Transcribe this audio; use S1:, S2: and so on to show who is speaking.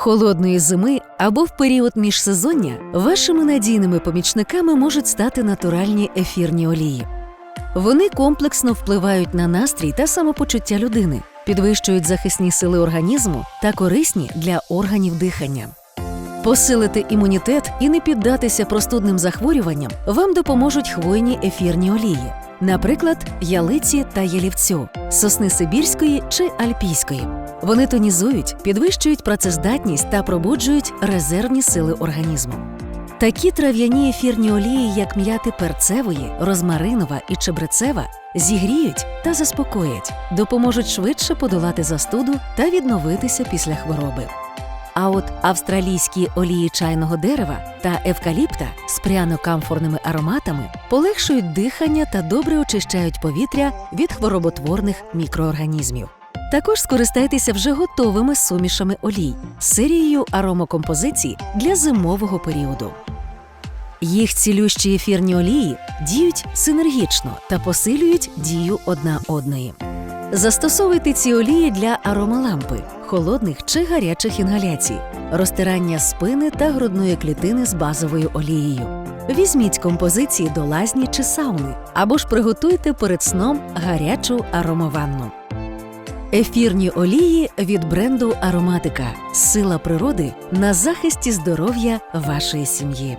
S1: Холодної зими або в період міжсезоння вашими надійними помічниками можуть стати натуральні ефірні олії. Вони комплексно впливають на настрій та самопочуття людини, підвищують захисні сили організму та корисні для органів дихання. Посилити імунітет і не піддатися простудним захворюванням вам допоможуть хвойні ефірні олії, наприклад, ялиці та ялівцю, сосни сибірської чи альпійської. Вони тонізують, підвищують працездатність та пробуджують резервні сили організму. Такі трав'яні ефірні олії, як м'яти перцевої, розмаринова і чебрецева, зігріють та заспокоять, допоможуть швидше подолати застуду та відновитися після хвороби. А от австралійські олії чайного дерева та евкаліпта з пряно-камфорними ароматами полегшують дихання та добре очищають повітря від хвороботворних мікроорганізмів. Також скористайтеся вже готовими сумішами олій серією аромакомпозицій для зимового періоду. Їх цілющі ефірні олії діють синергічно та посилюють дію одна одної. Застосовуйте ці олії для аромалампи, холодних чи гарячих інгаляцій, розтирання спини та грудної клітини з базовою олією. Візьміть композиції до лазні чи сауни або ж приготуйте перед сном гарячу аромаванну. Ефірні олії від бренду Ароматика. Сила природи на захисті здоров'я вашої сім'ї.